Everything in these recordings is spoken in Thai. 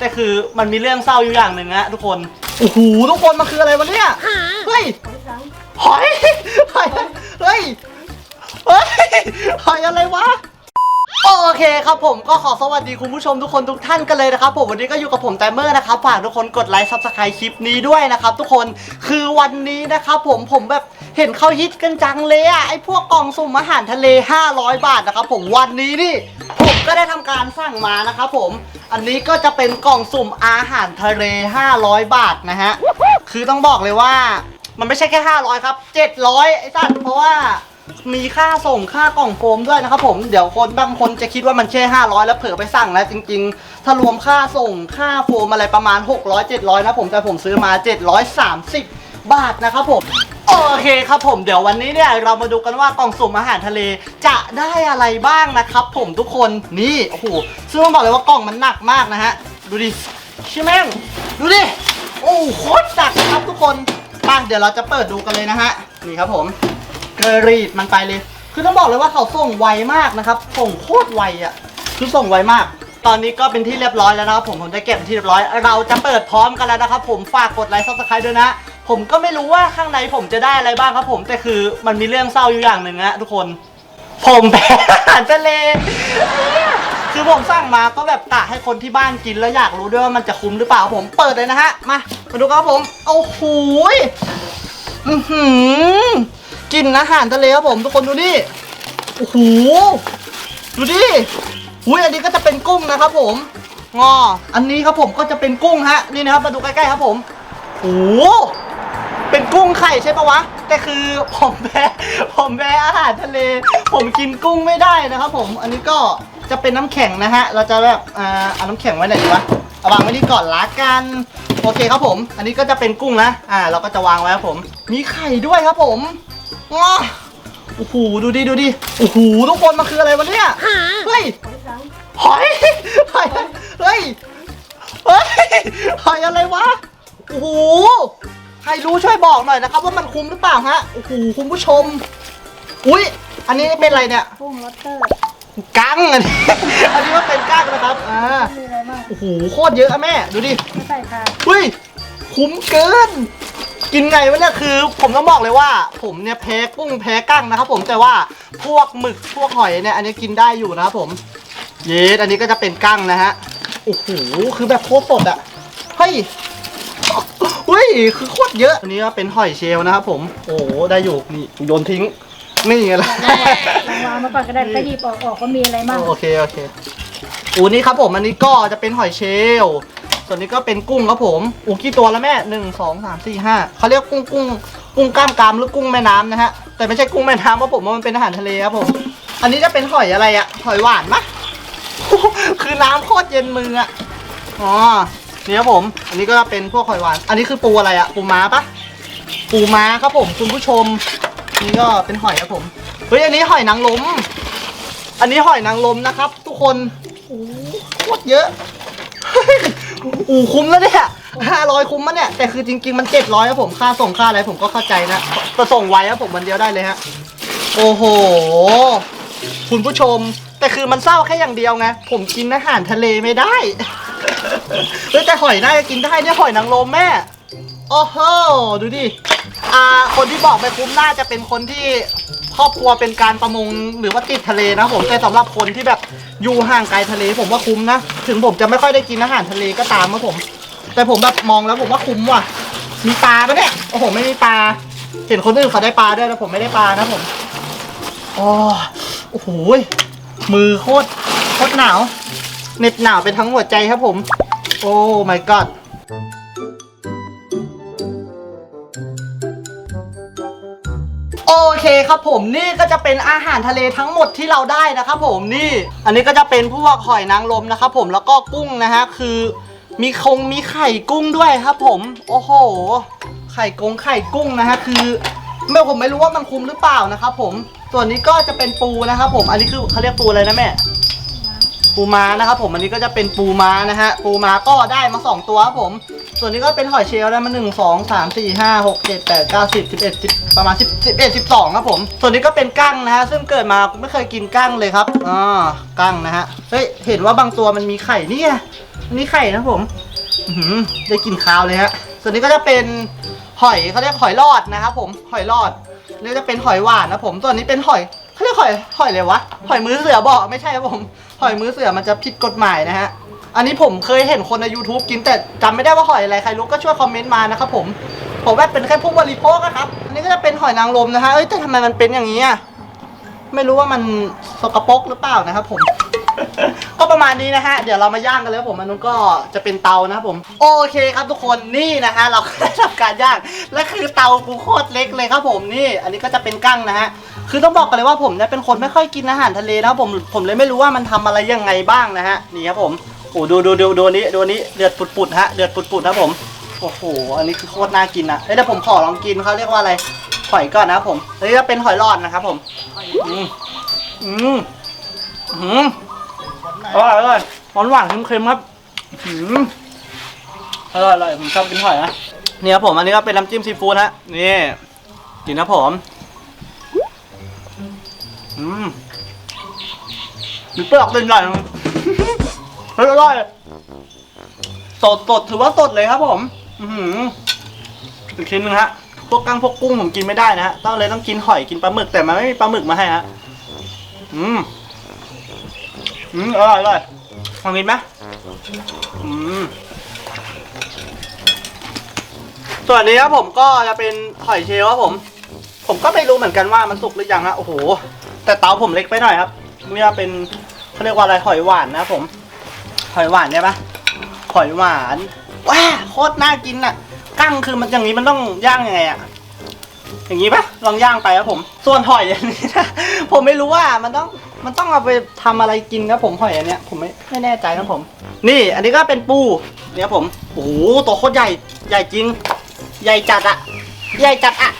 แต่คือมันมีเรื่องเศร้าอยู่อย่างหนึ่งนะทุกคน โอ้โหทุกคนมันคืออะไรวะเนี่ย เฮ้ยหอยหอยเฮ้ย เฮ้ยหอยอะไรวะโอเคครับผมก็ขอสวัสดีคุณผู้ชมทุกคนทุกท่านกันเลยนะครับผมวันนี้ก็อยู่กับผมไตเมอร์นะครับฝากทุกคนกดไลค์ซับสไครต์คลิปนี้ด้วยนะครับทุกคนคือวันนี้นะครับผมผมแบบเห็นเขาฮิตกันจังเลยอะไอพวกกล่องสุ่มอาหารทะเล 500 บาทนะครับผมวันนี้นี่ผม ก็ได้ทำการสั่งมานะครับผม อันนี้ก็จะเป็นกล่องสุ่มอาหารทะเล 500 บาทนะฮะ คือต้องบอกเลยว่ามันไม่ใช่แค่ 500 ครับ 700 ไอ้สัตว์เพราะว่ามีค่าส่งค่ากล่องโฟมด้วยนะครับผมเดี๋ยวคนบางคนจะคิดว่ามันแค่ 500 แล้วเผลอไปสั่งแล้วจริง ๆ ถ้ารวมค่าส่งค่าโฟมอะไรประมาณ 600 700 นะผมแต่ผมซื้อมา 730 บาทนะครับผม โอเคครับผมเดี๋ยววันนี้เนี่ยเรามาดูกันว่ากล่องสุ่มอาหารทะเลจะได้อะไรบ้างนะครับ ผมทุกคนนี่โอ้โหซึ่งต้องบอกเลยว่ากล่องมันหนักมากนะฮะดูดิชิแม่งดูดิโอ้โหโคตรหนักนะครับทุกคนมาเดี๋ยวเราจะเปิดดูกันเลยนะฮะนี่ครับผมเกรีดมันไปเลย คือต้องบอกเลยว่าเขาส่งไวมากนะครับ ส่งโคตรไวอะคือส่งไวมาก ตอนนี้ก็เป็นที่เรียบร้อยแล้วนะครับผมผมได้เก็บเป็นที่เรียบร้อย เราจะเปิดพร้อมกันแล้วนะครับผมฝากกดไลค์ซับสไครต์ด้วยนะ ผมก็ไม่รู้ว่าข้างในผมจะได้อะไรบ้างครับผมแต่คือมันมีเรื่องเศร้าอยู่อย่างหนึ่งนะทุกคน ผมแพ้อาหารทะเลคือผมสั่งมาก็แบบกะให้คนที่บ้านกินแล้วอยากรู้ด้วยว่ามันจะคุ้มหรือเปล่าผมเปิดเลยนะฮะมามาดูครับผมโอ้โหอือหือกินอาหารทะเลครับผมทุกคนดูนี่โอ้โหดูดิ อุ้ยอันนี้ก็จะเป็นกุ้งนะครับผมงออันนี้ครับผมก็จะเป็นกุ้งฮะนี่นะครับมาดูใกล้ๆครับผมโอ้เป็นกุ้งไข่ใช่ปะวะแต่คือผมแพ้ผมแพ้อาหารทะเล ผมกินกุ้งไม่ได้นะครับผมอันนี้ก็จะเป็นน้ำแข็งนะฮะ เราจะแบบอ่าเอาน้ำแข็งไว้ไหนดีวะเอาวางไว้นี่ก่อนละกันโอเคครับผม อันนี้ก็จะเป็นกุ้งนะอ่า เราก็จะวางไว้ครับผม มีไข่ด้วยครับผมว้าโอ้โหดูดิดูดิโอ้โหทุกคนมันคืออะไรวะเนี่ยเฮ้ย หอยหอยเฮ้ยเฮ้ยหอยอะไรวะโอ้โหใครรู้ช่วยบอกหน่อยนะครับ ว่ามันคุ้มหรือเปล่าฮะโอ้โหคุณผู้ชม อุ้ยอันนี้เป็นอะไรเนี่ยกุ้งลอตเตอร์กั้งอันนี้อันนี้ว่าเป็นกั้งนะครับอ่ามีอะไรบ้างโอ้โหโคตรเยอะอะแม่ดูดิไม่ใส่ค่ะเฮ้ยคุ้มเกิน กินไงวะเนี่ยคือ ผมต้องบอกเลยว่า ผมเนี่ยแพ้กุ้งแพ้กั้งนะครับ ผมแต่ว่าพวกหมึกพวกหอยเนี่ยอันนี้กินได้อยู่นะครับผม เยสอันนี้ก็จะเป็นกั้งนะฮะ โอ้โห คือแบบโคตรสดอะเฮ้ยเฮ้ย คือโคตรเยอะ อันนี้ก็เป็นหอยเชลล์นะครับผม โอ้โห ได้อยู่ นี่ โยนทิ้ง นี่ไงล่ะลองวางมาก่อนก็ได้ก็หยิบออกออกว่ามีอะไรบ้างโอเค โอเคอูนี่ครับผม อันนี้ก็จะเป็นหอยเชลล์ส่วนนี้ก็เป็นกุ้งครับผม อูกี่ตัวแล้วแม่หนึ่งสองสามสี่ห้าเขาเรียกกุ้งกุ้งกุ้งกล้ามกรามหรือกุ้งแม่น้ำนะฮะ แต่ไม่ใช่กุ้งแม่น้ำเพราะผมว่ามันเป็นอาหารทะเลครับผม อันนี้จะเป็นหอยอะไรอะหอยหวานมะ คือน้ำโคตรเย็นมืออะอ๋อนี่ครับผม อันนี้ก็เป็นพวกหอยหวาน อันนี้คือปูอะไรอะปูม้าปะปูม้าครับผมคุณผู้ชม นี่ก็เป็นหอยครับผม เฮ้ยอันนี้หอยนางรม อันนี้หอยนางรมนะครับ ทุกคนโอ้โคตรเยอะโอ้คุ้มแล้วเนี่ยห้าร้อยคุ้มมะเนี่ย แต่คือจริงๆมันเจ็ดร้อยครับผม ค่าส่งค่าอะไรผมก็เข้าใจนะก็ส่งไวครับผมวันเดียวได้เลยฮะ โอ้โห คุณผู้ชม แต่คือมันเศร้าแค่อย่างเดียวไง ผมกินอาหารทะเลไม่ได้ เฮ้ยแต่หอยน่าจะกินได้เนี่ยหอยนางรมแม่ โอ้โห ดูดิ อ่า คนที่บอกไม่คุ้มน่าจะเป็นคนที่ครอบครัวเป็นการประมงหรือว่าติดทะเลนะผมแต่สำหรับคนที่แบบอยู่ห่างไกลทะเล ผมว่าคุ้มนะ ถึงผมจะไม่ค่อยได้กินอาหารทะเลก็ตามนะผม แต่ผมแบบมองแล้วผมว่าคุ้มว่ะ มีปลาปะเนี่ย โอ้โห ไม่มีปลา เห็นคนอื่นเขาได้ปลาด้วยแล้วผมไม่ได้ปลานะผม อ๋อ โอ้โห มือโคตรโคตรหนาวเหน็บหนาวเป็นทั้งหัวใจครับผม โอ้ my god โอเคครับผมนี่ก็จะเป็นอาหารทะเลทั้งหมดที่เราได้นะครับผมนี่ อันนี้ก็จะเป็นพวกหอยนางรมนะครับผมแล้วก็กุ้งนะฮะคือ มีคงมีไข่กุ้งด้วยครับผม โอ้โห ไข่กงไข่กุ้งนะฮะคือ ไม่ผมไม่รู้ว่ามันคุ้มหรือเปล่านะครับผมส่วนนี้ก็จะเป็นปูนะครับผมอันนี้คือเขาเรียกปูอะไรนะแม่ปูม้านะครับผมอันนี้ก็จะเป็นปูม้านะฮะปูม้าก็ได้มาสองตัวครับผม ส่วนนี้ก็เป็นหอยเชลล์ได้มาหนึ่งสองสามสี่ห้าหกเจ็ดแปดเก้าสิบสิบเอ็ดประมาณสิบสิบเอ็ดสิบสองครับผม ส่วนนี้ก็เป็นกั้งนะฮะซึ่งเกิดมาไม่เคยกินกั้งเลยครับอ่ากั้งนะฮะเฮ้ยเห็นว่าบางตัวมันมีไข่นี่อันนี้ไข่นะผมได้กลินคาวเลยฮะส่วนนี้ก็จะเป็น หอยเขาเรียกหอยรอดนะครับผมหอยรอดนี่จะเป็นหอยหวานนะผมส่วนนี้เป็นหอยเขาเรียกหอยหอยอะไรวะหอยมือเสือบอกไม่ใช่ครับผม หอยมือเสือมันจะผิดกฎหมายนะฮะอันนี้ผมเคยเห็นคนใน YouTube กินแต่จำไม่ได้ว่าหอยอะไรใครรู้ก็ช่วยคอมเมนต์มานะครับผมผมว่าเป็นแค่ผู้บริโภคครับ อันนี้ก็จะเป็นหอยนางรมนะฮะเอ้ยแต่ทำไมมันเป็นอย่างนี้อะไม่รู้ว่ามันสกปรกหรือเปล่านะครับผม ก็ประมาณนี้นะฮะ เดี๋ยวเรามาย่างกันเลยครับผมอันนู้นก็จะเป็นเตานะครับผม โอเคครับทุกคนนี่นะฮะเราก็ได้ทำการย่างและคือเตากูโคตรเล็กเลยครับผมนี่ อันนี้ก็จะเป็นกั้งนะฮะคือต้องบอกกันเลยว่าผมเนี่ยเป็นคนไม่ค่อยกินอาหารทะเลนะครับผมผมเลยไม่รู้ว่ามันทำอะไรยังไงบ้างนะฮะนี่ครับผมโอ้ดูดูดูดูนี้ดูนี้เดือดปุดๆฮะเดือดปุดๆครับผมโอ้โหอันนี้คือโคตรน่ากินนะเฮ้ยเดี๋ยวผมขอลองกินเขาเรียกว่าอะไรหอยก่อนนะครับผมอันนี้จะเป็นหอยรอดนะครับผมอืมอืมอืม อร่อยอร่อยหวานหวานเค็มๆครับอืมอร่อยอร่อยผมชอบกินหอยนะนี่ครับผมอันนี้ก็เป็นน้ำจิ้มซีฟู้ดฮะนี่กินนะผมอืมมีเปลือกเป็นหน่อยนึงเฮ้ยอร่อยสดสดถือว่าสดเลยครับผม อือหืออีกชิ้นหนึงฮะพวกกั้งพวกกุ้งผมกินไม่ได้นะฮะต้องเลยต้องกินหอยกินปลาหมึกแต่มันไม่มีปลาหมึกมาให้ฮะอืม อืมอร่อยอร่อยลองกินไหมอืมส่วนนี้ครับผมก็จะเป็นหอยเชลล์ครับผม ผมก็ไม่รู้เหมือนกันว่ามันสุกหรือยังนะโอ้โห แต่เตาผมเล็กไปหน่อยครับนี่ว่าเป็นเขาเรียกว่าอะไรหอยหวานนะผม หอยหวานใช่ปะหอยหวานว้าโคตรน่ากินอะกั้งคือมันอย่างนี้มันต้องย่างยังไงอะอย่างนี้ปะลองย่างไปครับผม ส่วนหอยอันนี้นะผมไม่รู้ว่ามันต้อง มันต้องเอาไปทำอะไรกินครับผมหอยอันเนี้ยผมไม่ไม่แน่ใจครับผม นี่อันนี้ก็เป็นปูเนี่ยครับผมโอ้โหตัวโคตรใหญ่ใหญ่จริง ใหญ่จัดอะใหญ่จัดอะ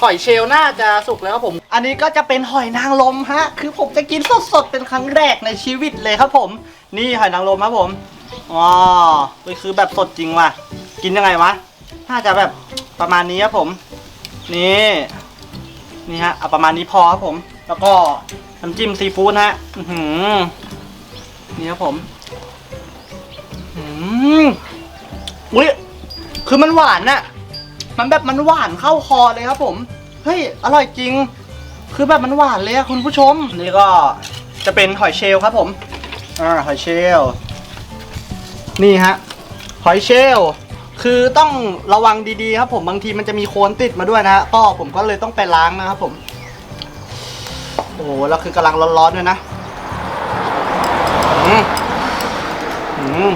หอยเชลล์น่าจะสุกแล้วครับผม อันนี้ก็จะเป็นหอยนางรมฮะ คือผมจะกินสดๆเป็นครั้งแรกในชีวิตเลยครับผม นี่หอยนางรมครับผมอ๋อคือแบบสดจริงว่ะ กินยังไงวะน่าจะแบบประมาณนี้ครับผม นี่ นี่ฮะเอาประมาณนี้พอครับผม แล้วก็ น้ำจิ้มซีฟู้ดนะฮะนี่ครับผมอืมอุ้ยคือมันหวานน่ะ มันแบบมันหวานเข้าคอเลยครับ ผม เฮ้ย อร่อยจริง คือแบบมันหวานเลยอะคุณผู้ชม นี่ก็จะเป็นหอยเชลล์ครับผม อ่า หอยเชลล์ นี่ฮะ หอยเชลล์ คือต้องระวังดีๆครับผม บางทีมันจะมีโคลนติดมาด้วยนะฮะก็ผมก็เลยต้องไปล้างนะครับผม โอ้โหแล้วคือกำลังร้อนๆด้วยนะอืมอืม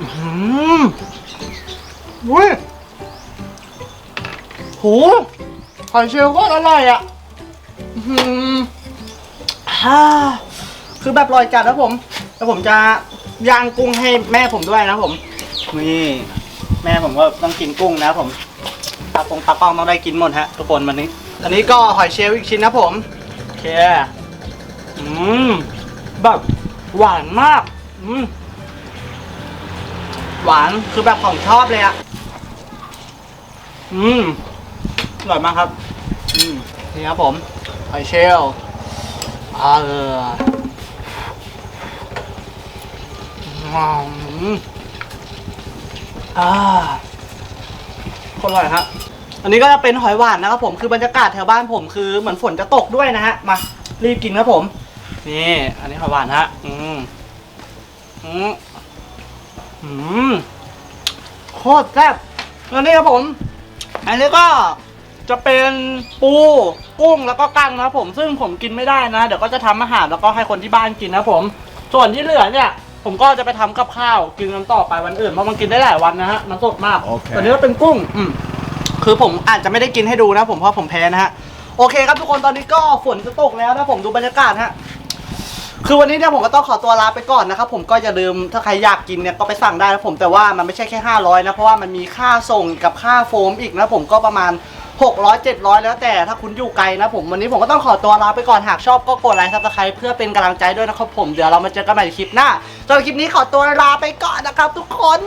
อืมอุ้ยโหหอยเชลล์โคตรอร่อยอะอืมฮ่าคือแบบอร่อยจัดนะผม แล้วผมจะย่างกุ้งให้แม่ผมด้วยนะผม นี่แม่ผมก็ต้องกินกุ้งนะผมตากงตากล้องต้องได้กินหมดฮะทุกคนวันนี้ อันนี้ก็หอยเชลล์อีกชิ้นนะผมโอเคอืมแบบหวานมากอืมหวานคือแบบของชอบเลยอะอืมอร่อยมากครับ อืมนี่ครับผมหอยเชลล์อ่าเอออืมอ่าคนอร่อยครับ อันนี้ก็จะเป็นหอยหวานนะครับผมคือบรรยากาศแถวบ้านผมคือเหมือนฝนจะตกด้วยนะฮะมารีบกินครับผม นี่ อันนี้หอยหวานฮะอืมอืมอืมโคตรแซ่บแล้วนี่ครับผม อันนี้ก็จะเป็นปูกุ้งแล้วก็กั้งนะครับผมซึ่งผมกินไม่ได้นะเดี๋ยวก็จะทำอาหารแล้วก็ให้คนที่บ้านกินนะครับผม ส่วนที่เหลือเนี่ย ผมก็จะไปทำกับข้าวกินกันต่อไปวันอื่นเพราะมันกินได้หลายวันนะฮะมันสดมากโอเคตอนนี้ก็เป็นกุ้งอืม คือผมอาจจะไม่ได้กินให้ดูนะผมเพราะผมแพ้นะฮะ โอเคครับทุกคนตอนนี้ก็ฝนจะตกแล้วนะผมดูบรรยากาศฮะ คือวันนี้เนี่ยผมก็ต้องขอตัวลาไปก่อนนะครับผมก็อย่าลืมถ้าใครอยากกินเนี่ยก็ไปสั่งได้นะผมแต่ว่ามันไม่ใช่แค่ 500นะเพราะว่ามันมีค่าส่งกับค่าโฟมอีกนะผมก็ประมาณ 600 700 แล้วแต่ถ้าคุณอยู่ไกลนะผมวันนี้ผมก็ต้องขอตัวลาไปก่อนหากชอบก็กดไลค์ซับสไครต์เพื่อเป็นกำลังใจด้วยนะครับผมเดี๋ยวเรามาเจอกันใหม่ในคลิปหน้าสำหรับคลิปนี้ขอตัวลาไปก่อนนะครับทุกคน